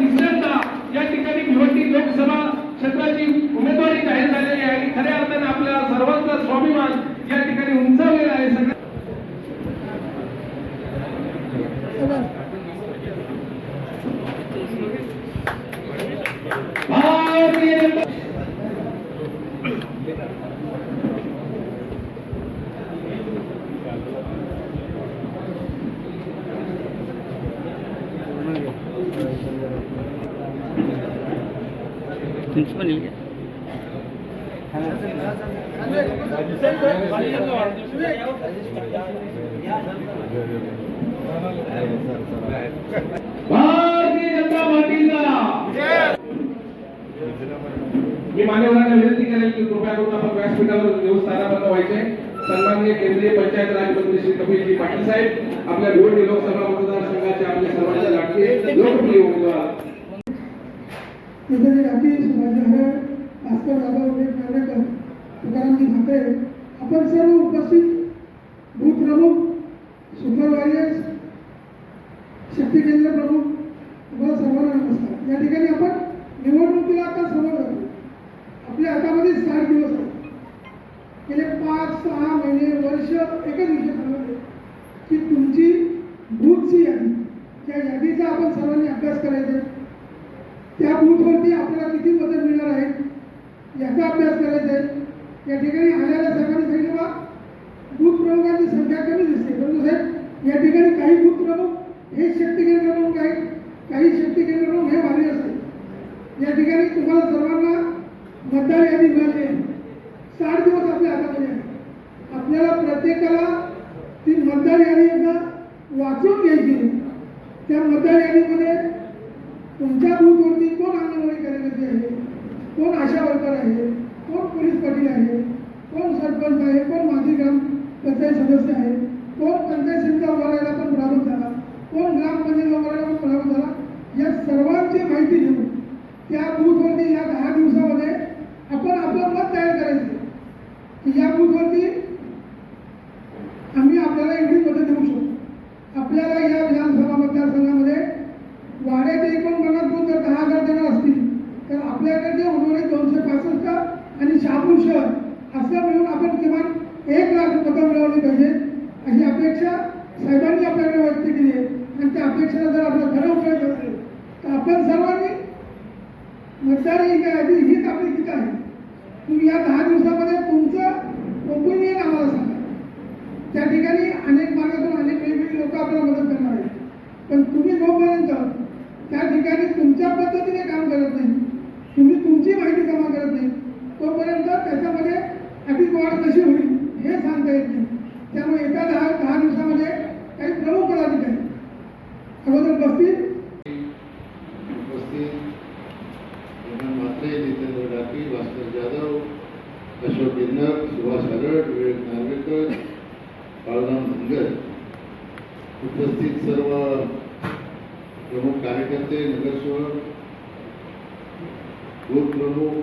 तिसऱ्यांदा या ठिकाणी भिवंडी लोकसभा क्षेत्राची उमेदवारी जाहीर झालेली आहे. आणि खऱ्या अर्थाने आपल्या सर्वांचा स्वाभिमान या ठिकाणी उंचावलेला आहे सगळ्या भारतीय जनता तुमची पण येईल भारतीय जनता पार्टीचा मी मान्यवरांना विनंती करेल की कृपया करून आपण व्यासपीठावर येऊन स्थानापन्न व्हायचे. सन्माननीय केंद्रीय पंचायत राजमंत्री श्री कपिलजी पाटील साहेब आपल्या भिवंडी लोकसभा मतदारसंघाचे आपले सर्वांचे लाडके लोकप्रिय उमेदवार. नेताजी राठी सुभाष झाले भास्कर जाधव विवेक नार्वेकर तुकारामजी भाकरे आपण सर्व उपस्थित भूप्रमुख प्रमुख सुपरवायझर्स शक्ती केंद्र प्रमुख तुम्हाला सर्वांना नमस्कार. या ठिकाणी आपण निवडणुकीला आता समोर जातो आपल्या हातामध्ये साठ दिवस आहेत. गेले पाच सहा महिने वर्ष एकच विषय सांगत की तुमची बूथची यादी त्या यादीचा आपण सर्वांनी अभ्यास करायचा आहे त्या बूथवरती आपल्याला किती मदत मिळणार आहे याचा अभ्यास करायचा आहे या ठिकाणी आलेल्या साहेबांनी सांगितलं बा बूथ प्रमुखांची संख्या कमी दिसते. परंतु साहेब या ठिकाणी काही बूथ प्रमुख हे शक्ती केंद्र प्रमुख आहेत काही शक्ती केंद्र प्रमुख हे भारी असते या ठिकाणी तुम्हाला सर्वांना मतदार यादी मिळाली आहे. साठ दिवस आपल्या हातामध्ये आहे. आपल्याला प्रत्येकाला ती मतदार यादी एकदा वाचून घ्यायची आहे. त्या मतदार यादीमध्ये तुमच्या बूथवरती कोण अंगणवाडी कार्यकर्ते आहे कोण आशा वर्कर आहे कोण पोलीस पाटील आहे? कोण सरपंच आहे? कोण माजी ग्राम पंचायत सदस्य आहे? कोण पंचायत समितीचा उभारायला पण पराभूत झाला? कोण ग्रामपंचायत उभारायला पण पराभूत झाला? या सर्वांची माहिती घेऊन त्या बूथवरती या दहा दिवसामध्ये आपण आपलं मत तयार करायचं. की या बूथवरती आम्ही आपल्याला एवढी मदत देऊ शकतो. आपल्याला या विधानसभा मतदारसंघामध्ये वाड्याचे एकूण मनात दोन जर दहा हजार जण असतील तर आपल्याकडे उर्वरित दोनशे पासष्ट आणि शहापूर शहर असं मिळून आपण किमान एक लाख मतं मिळवली पाहिजे. अशी अपेक्षा साहेबांनी आपल्याकडे व्यक्त केली आहे. आणि त्या अपेक्षेला जर आपलं खरं उपयोग असेल तर आपण सर्वांनी मतदार ही काय हीच आपली गीता आहे तुम्ही या दहा दिवसामध्ये तुमचं ओपिनियन आम्हाला सांगा त्या ठिकाणी अनेक मार्गातून अनेक वेगवेगळी लोक आपल्याला मदत करणार आहेत पण तुम्ही जोपर्यंत त्या ठिकाणी तुमच्या पद्धतीने काम करत नाही तुम्ही तुमची माहिती जमा करत नाही तोपर्यंत त्याच्यामध्ये अधिक वाढ कशी होईल हे सांगता येत नाही त्यामुळे येत्या दहा दहा दिवसामध्ये काही प्रमुख पदाधिकारी अगोदर बसतील उपस्थित हेमंत म्हात्रे जितेंद्र डाकी भास्कर जाधव अशोक गिन्नर सुभाष हरड विवेक नार्वेकर बाळराम धनगर उपस्थित सर्व प्रमुख कार्यकर्ते नगरसेवक बूथ प्रमुख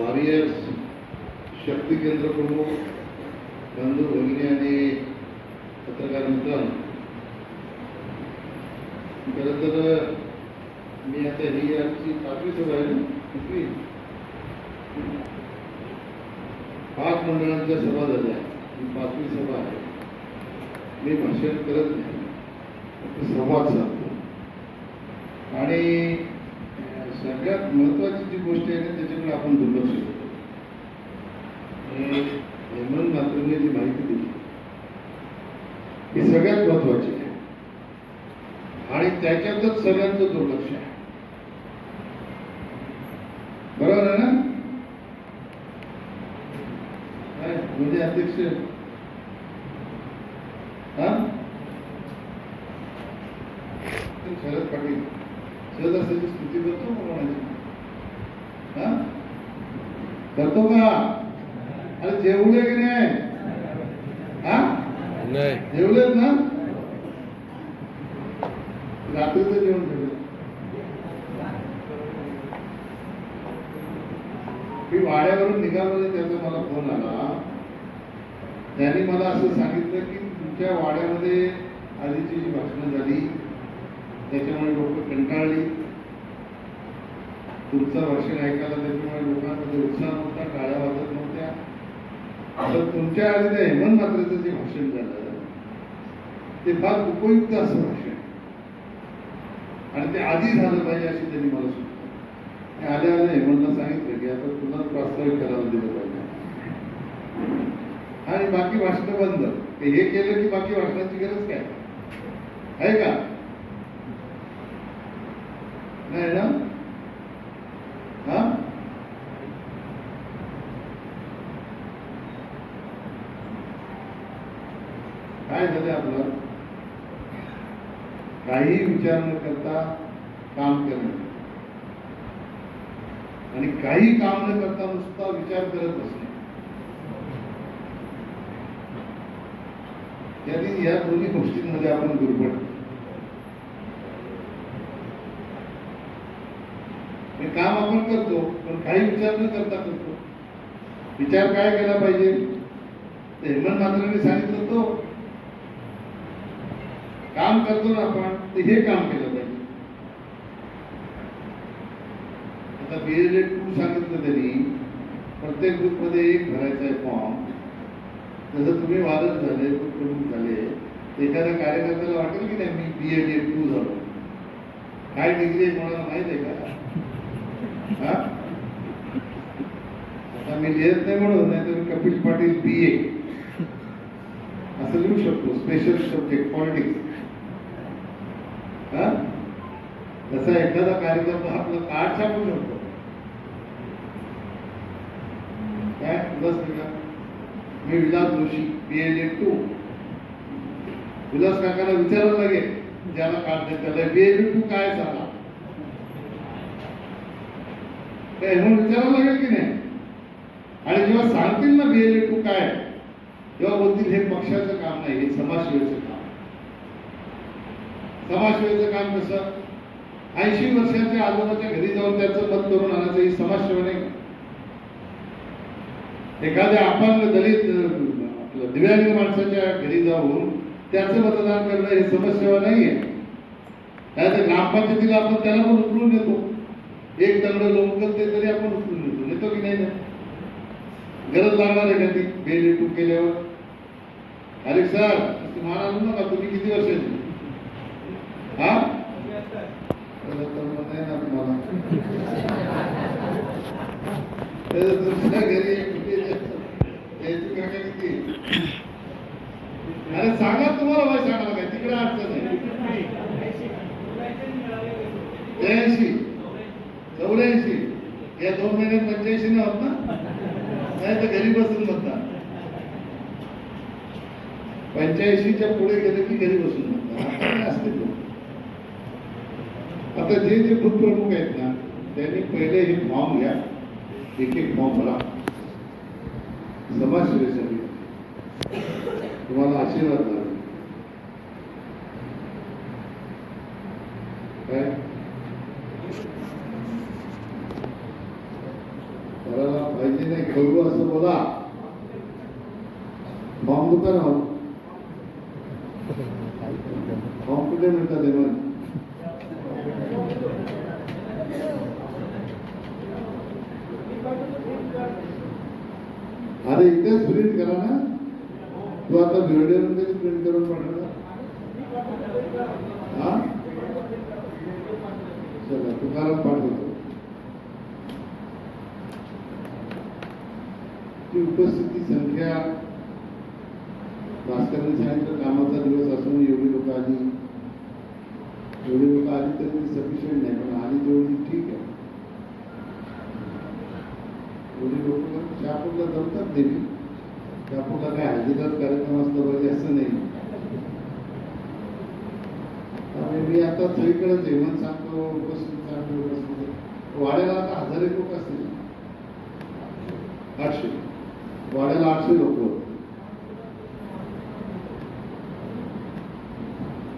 वॉरियर्स शक्ती केंद्र प्रमुख बंधू भगिनी आणि पत्रकार मित्रांनो खरं तर मी आता ही आमची पाचवी सभा आहे ना? पाच मंडळांच्या सभा झाल्या. पाचवी सभा आहे. मी भाषण करत नाही. फक्त संवाद साधतो. आणि सगळ्यात महत्वाची जी गोष्ट आहे ना त्याच्याकडे आपण दुर्लक्ष करतो. हेमंत मात्रेने जी माहिती दिली ही सगळ्यात महत्वाची आहे. आणि त्याच्यातच सगळ्यांचं दुर्लक्ष आहे. बरोबर आहे ना? काय म्हणजे अध्यक्ष शरद पाटील. शरद असायची स्तुती करतो हा? करतो का? अरे जेवले की नाही? हा? नाही. जेवलेत ना? रात्रीचं जेवण ठेवलं मी वाड्यावरून निघालो त्याचा मला फोन आला. त्यांनी मला असं सांगितलं की तुमच्या वाड्यामध्ये आधीची जी भाषणं झाली त्याच्यामुळे लोक कंटाळली. तुमचं भाषण ऐकायला त्याच्यामुळे लोकांमध्ये उत्साह नव्हता टाळ्या वाजत नव्हत्या. तर तुमच्या आधी त्या हेमंत मात्रेचं जे भाषण झालं ते फार उपयुक्त असं भाषण. आणि ते आधी झालं पाहिजे अशी त्यांनी मला सुचलं मी आल्या आल्या हेमंतला सांगितलं की आता पुन्हा प्रास्ताविक करायला दिलं पाहिजे. आणि बाकी भाषण बंद. ते हे केलं की बाकी भाषणाची गरज काय? आहे का? नाही ना? हा? काय झालं आपलं? काही विचार न करता काम करणं. आणि काही काम न करता नुसता विचार करत असतो यांनी या दोन्ही गोष्टींमध्ये आपण दुर्बळ. काम आपण करतो पण काही विचार न करता करतो. विचार काय केला पाहिजे? हेमंत मात्रांनी सांगितलं तो काम करतो ना आपण ते हे काम केलं पाहिजे. आता बीएलए टू सांगितलं त्यांनी प्रत्येक ग्रुपमध्ये एक भरायचा आहे फॉर्म जसं तुम्ही वारस झाले प्रमुख झाले एखाद्या कार्यकर्त्याला वाटेल की नाही मी बी एड एड टू झालो. काय डिग्री आहे कोणाला माहीत आहे का? आता मी लिहित नाही म्हणून नाही तर कपिल पाटील बी ए असं लिहू शकतो स्पेशल सब्जेक्ट पॉलिटिक्स हा? तसा एखादा कार्यकर्ता आपलं कार्ड छापू शकतो काय? बस मी Vilas Joshi B L A two Vilas काकाला विचारायला लागेल ज्याला कार्ड देत त्याला बी एल ए टू काय झाला? काय म्हणून विचारावं लागेल की नाही? आणि जेव्हा सांगतील ना बी एल ए टू काय तेव्हा बोलतील हे पक्षाचं काम नाही हे समाजसेवेचं काम. समाजसेवेचं काम कसं? ऐंशी वर्षाच्या आजोबाच्या घरी जाऊन त्याचं मत करून आणायचं ही समाजसेवा नाही. एखाद्या अपंग दलित आपलं दिव्यांग माणसाच्या घरी जाऊन त्याचं मतदान करणं हे समाजसेवा नाहीये. नाही तर ग्रामपंचायतीला आपण त्याला पण उचलून येतो एक दंड लोकल ते तरी आपण उचलून येतो येतो की नाही ना गरज लागणार आहे का ती? बेल टू केल्यावर? अरे सर तुम्हाला आणू नका. तुम्ही किती वर्षाचे? हा? नाही ना तुम्हाला. घरी किती याची काका किती सांगा तुम्हाला वय सांगायला काय तिकडे अडचण आहे. त्र्याऐंशी चौऱ्याऐंशी. या दोन महिन्यात पंच्याऐंशी नाही होत ना? नाही तर घरी बसून म्हणता. पंच्याऐंशीच्या पुढे गेले की घरी बसून म्हणता. आता असते लोक आता जे जे भूतप्रमुख आहेत ना त्यांनी पहिले हे फॉर्म घ्या. एक एक फॉर्म भरा. समाजसेवेसाठी तुम्हाला आशीर्वाद मिळेल. काय? करायला पाहिजे नाही खेळू असं बोला. फॉर्म दुकान आहो फॉर्म कुठे मिळतात देवान अरे इथेच प्रिंट करा ना. तू आता भिवडेमध्येच प्रिंट करून पाठवला हा? चला तुकाराम पाठवतो ती उपस्थिती संख्या भास्करांनी सांगितलं कामाचा दिवस असून एवढी लोक आली एवढी लोक आली तरी ती सफिशियंट नाही पण आली तेवढी ठीक आहे एवढी लोक शहापूरला जमतात देवी शहापूरला काय? अजिबात कार्यक्रम असला पाहिजे असं नाही. मी आता सगळीकडे जेवण सांगतो उपस्थित सांगतो उपस्थित वाड्याला आता हजार एक लोक असतील. आठशे. वाड्याला आठशे लोक.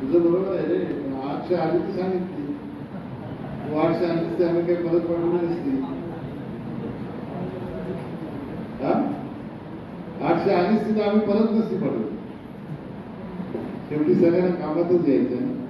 तुझं बरोबर आहे रे आठशे आली सांगितली. आठशे आधीच ते आम्ही काही परत पाठवली नसती हा आठशे आलीच तिथे आम्ही परत नसती पडलो. शेवटी सगळ्यांना कामातच यायचं.